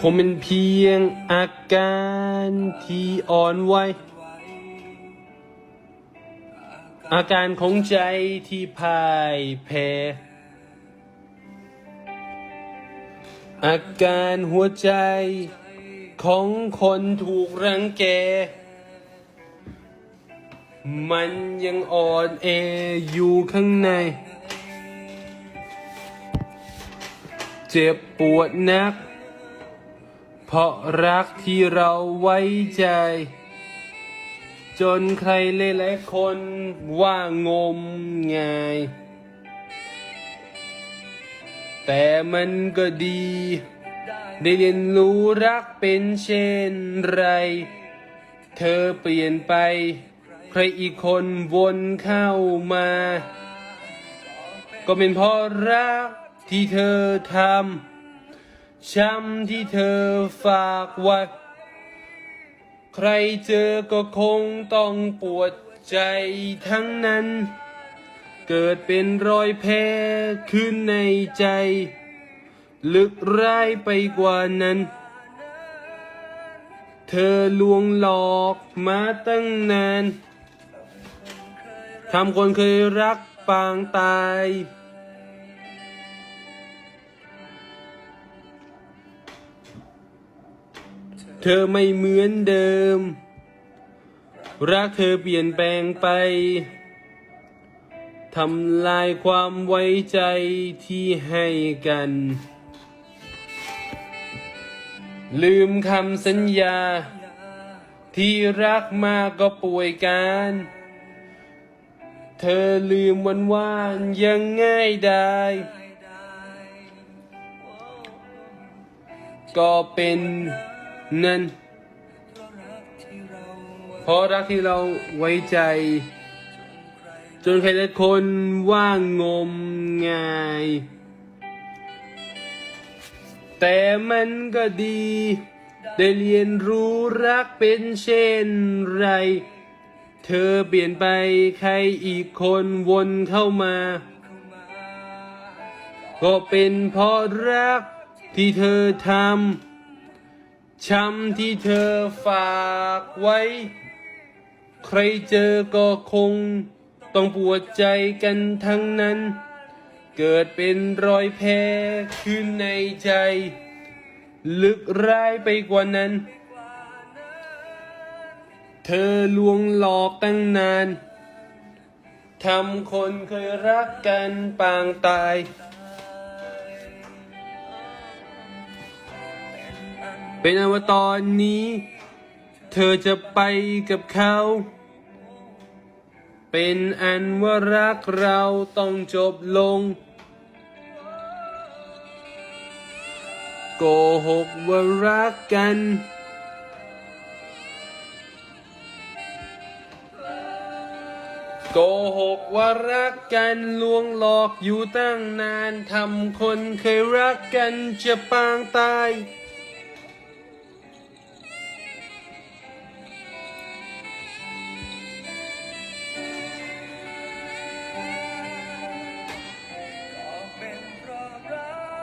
คงเป็นเพียงอาการที่อ่อนไหวอาการของใจที่พ่ายแพ้อาการหัวใจของคนถูกรังแก มันยังอ่อนแออยู่ข้างใน เจ็บปวดนัก เพราะรักที่เราไว้ใจ จนใครหลายๆคนว่างมงาย แต่มันก็ดี ได้เรียนรู้รักเป็นเช่นไร เธอเปลี่ยนไป ใครอีกคนวนเข้ามา ก็เป็นเพราะรักที่เธอทำ ช้ำที่เธอฝากไว้ใครเจอก็คงต้องปวดใจทั้งนั้น เกิดเป็นรอยแผลขึ้นในใจ ลึกร้ายไปกว่านั้น เธอลวงหลอกมาตั้งนานทำคนเคยรักปางตาย ธอไม่เหมือนเดิม รักเธอเปลี่ยนแปลงไปทำลายความไว้ใจที่ให้กัน ลืมคำสัญญา ที่รักมากก็ป่วยการ เธอลืมวันวานยังง่ายได้ ก็เป็น นั่นเพราะรักที่เราไว้ใจ จนใครหลายคนว่างงมงาย แต่มันก็ดี ได้เรียนรู้รักเป็นเช่นไร เธอเปลี่ยนไปใครอีกคนวนเข้ามา ก็เป็นเพราะรักที่เธอทำ ช้ำที่เธอฝากไว้ ใครเจอก็คง ต้องปวดใจกันทั้งนั้น เกิดเป็นรอยแผลขึ้นในใจ ลึกร้ายไปกว่านั้น เธอลวงหลอกตั้งนาน ทำคนเคยรักกันปางตาย เป็นอวตอนนี้ เธอจะไปกับเขา เป็นอันว่ารักเราต้องจบลง โกหกว่ารักกัน โกหกว่ารักกันลวงหลอกอยู่ตั้งนานทำคนเคยรักกันจะปางตาย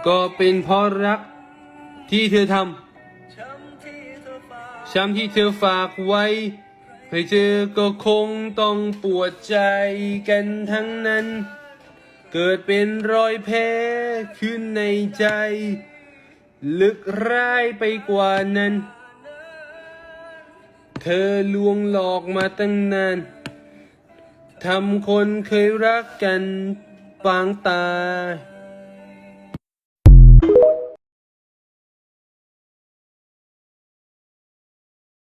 ก็เป็นเพราะรักที่เธอทำช้ำที่เธอฝากไว้ใครเจอก็คงต้องปวดใจกันทั้งนั้น เกิดเป็นรอยแผลขึ้นในใจ ลึกร้ายไปกว่านั้น เธอลวงหลอกมาตั้งนานทำคนเคยรักกันปางตาย